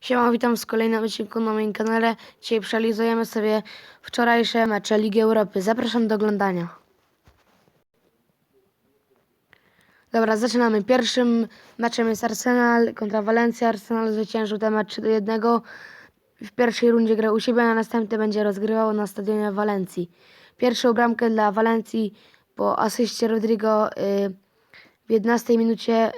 Siema, witam z kolejnym odcinku na moim kanale. Dzisiaj przeanalizujemy sobie wczorajsze mecze Ligi Europy. Zapraszam do oglądania. Dobra, zaczynamy. Pierwszym meczem jest Arsenal kontra Valencia. Arsenal zwyciężył ten mecz 3 do 1. W pierwszej rundzie grał u siebie, a następny będzie rozgrywał na stadionie w Walencji. Pierwszą bramkę dla Walencji po asyście Rodrigo y, w 11 minucie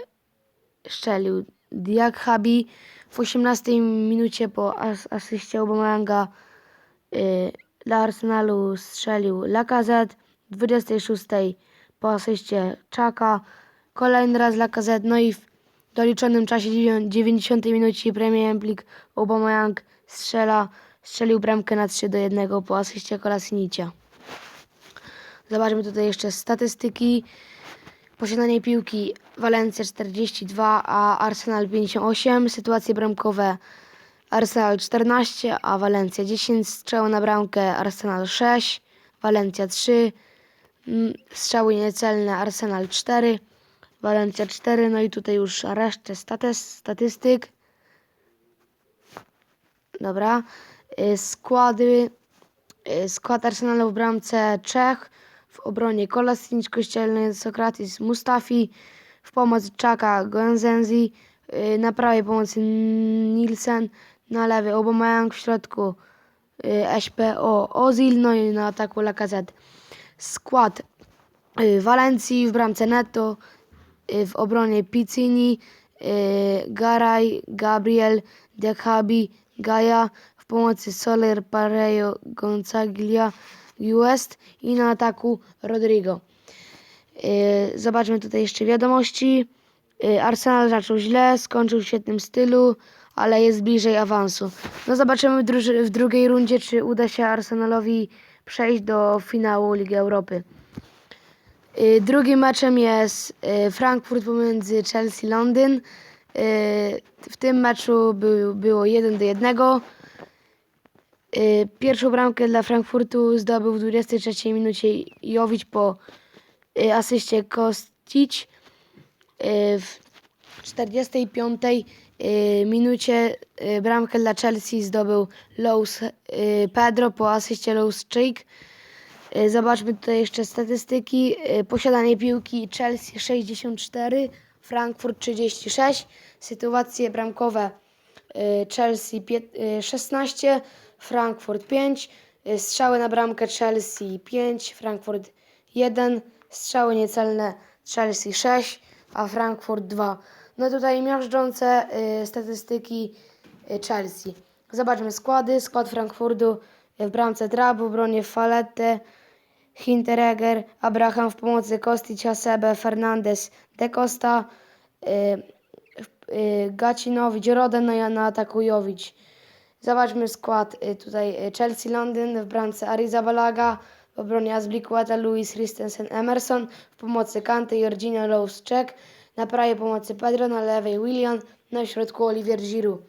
szczelił. Diakhabi w 18 minucie po as asyście Aubameyanga y, dla Arsenalu strzelił Lacazette. W 26 po asyście Czaka. Kolejny raz Lacazette. No i w doliczonym czasie dziewię- 90 minucie Premier League Aubameyang strzela, strzelił bramkę na 3 do 1 po asyście Kolasinicia. Zobaczmy tutaj jeszcze statystyki. Posiadanie piłki Walencja 42, a Arsenal 58. Sytuacje bramkowe Arsenal 14, a Walencja 10. Strzały na bramkę Arsenal 6, Walencja 3. Mm, Strzały niecelne Arsenal 4, Walencja 4. No i tutaj już resztę statystyk. Dobra. Y, Składy. Y, Skład Arsenalu w bramce Czech, w obronie Kolasinic, Kościelny, Sokratis, Mustafi, w pomoc Czaka, Goenzenzi, y, na prawej pomocy Nielsen, na lewej Aubameyang, w środku y, SPO Ozil, no i na ataku Lacazette. Skład y, Walencji w bramce Neto, y, w obronie Piccini, Garay, Gabriel, Diakhabi, Gaia, w pomocy Soler, Parejo, Gonzaglia, West i na ataku Rodrigo. Y, Zobaczmy tutaj jeszcze wiadomości. Y, Arsenal zaczął źle, skończył w świetnym stylu, ale jest bliżej awansu. No zobaczymy w, w drugiej rundzie, czy uda się Arsenalowi przejść do finału Ligi Europy. Y, Drugim meczem jest Frankfurt pomiędzy Chelsea i Londyn. W tym meczu był, było 1 do 1. Y, Pierwszą bramkę dla Frankfurtu zdobył w 23 minucie Jowicz po y, asyście Kostić. Y, W 45 y, minucie bramkę dla Chelsea zdobył Lowe's Pedro po asyście Lowe's Cheek. Zobaczmy tutaj jeszcze statystyki. Posiadanie piłki Chelsea 64, Frankfurt 36. Sytuacje bramkowe Chelsea pie- y, 16, Frankfurt 5. Y, Strzały na bramkę Chelsea 5, Frankfurt 1. Strzały niecelne Chelsea 6, a Frankfurt 2. No tutaj miażdżące y, statystyki y, Chelsea. Zobaczmy składy. Skład Frankfurtu w bramce Trap, w obronie Falette, Hinteregger, Abraham w pomocy Kostic, Hasebe, Fernandez, De Costa, y, y, Gacinowicz, Roden, no i na ataku Jovic. Zobaczmy skład y, tutaj y, Chelsea Londyn w bramce Arizabalaga, w obronie Azbliqueta, Luis Christensen, Emerson, w pomocy Kante, Jorginho, Lowe's, Czech, na prawej pomocy Pedro, na lewej William, na środku Olivier Giroud.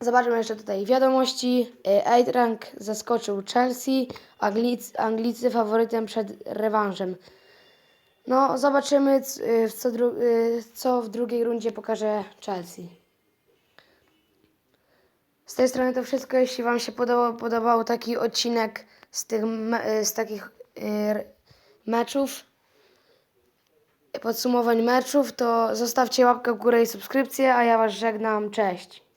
Zobaczmy jeszcze tutaj wiadomości. Y, Eintracht zaskoczył Chelsea, Anglicy, Anglicy faworytem przed rewanżem. No, zobaczymy, y, co, y, co w drugiej rundzie pokaże Chelsea. Z tej strony to wszystko. Jeśli Wam się podobał, podobał taki odcinek z, tych, z takich y, meczów, podsumowań meczów, to zostawcie łapkę w górę i subskrypcję, a ja Was żegnam. Cześć.